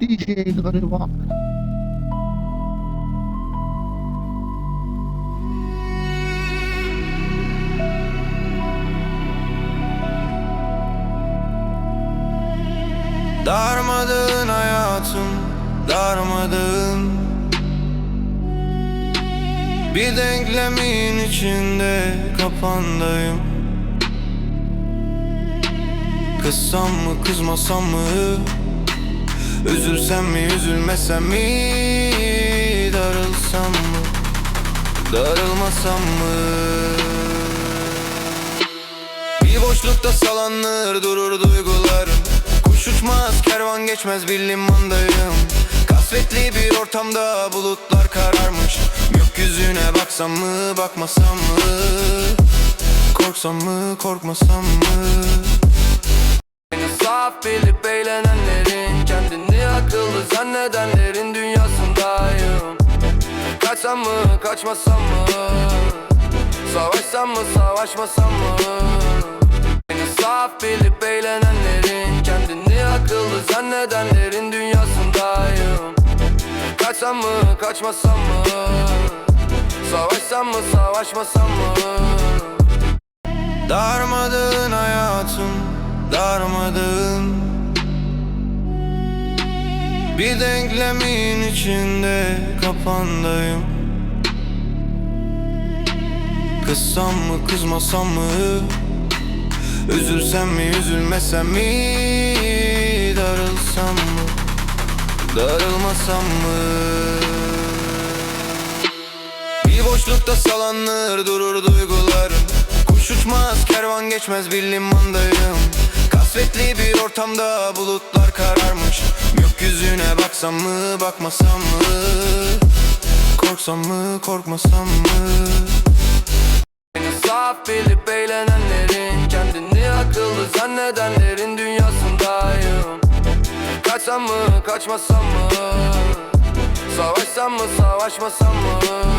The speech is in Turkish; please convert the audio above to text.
DJ gariban. Darmadağın hayatım Darmadağın. Bir denklemin içinde Kapandayım Kızsam mı kızmasam mı Üzülsem mi üzülmesem mi? Darılsam mı? Darılmasam mı? Bir boşlukta salanır durur duygularım Kuş uçmaz kervan geçmez bir limandayım. Kasvetli bir ortamda bulutlar kararmış. Gökyüzüne baksam mı bakmasam mı? Korksam mı korkmasam mı? Beni saf bilip Kendini akıllı zannedenlerin dünyasındayım. Kaçsam mı kaçmasam mı? Savaşsam mı savaşmasam mı? Beni saf bilip eğlenenlerin Kendini akıllı zannedenlerin dünyasındayım. Kaçsam mı kaçmasam mı? Savaşsam mı savaşmasam mı? Darmadağın hayatım Darmadağın Bir denklemin içinde Kapandayım. Kızsam mı kızmasam mı? Üzülsem mi üzülmesem mi? Darılsam mı? Darılmasam mı? Bir boşlukta salanır durur duygularım Kuş uçmaz kervan geçmez bir limandayım. Kasvetli bir ortamda bulutlar kararmış Gökyüzüne baksam mı bakmasam mı? Korksam mı korkmasam mı? Beni saf bilip eğlenenlerin Kendini akıllı zannedenlerin dünyasındayım. Kaçsam mı kaçmasam mı? Savaşsam mı savaşmasam mı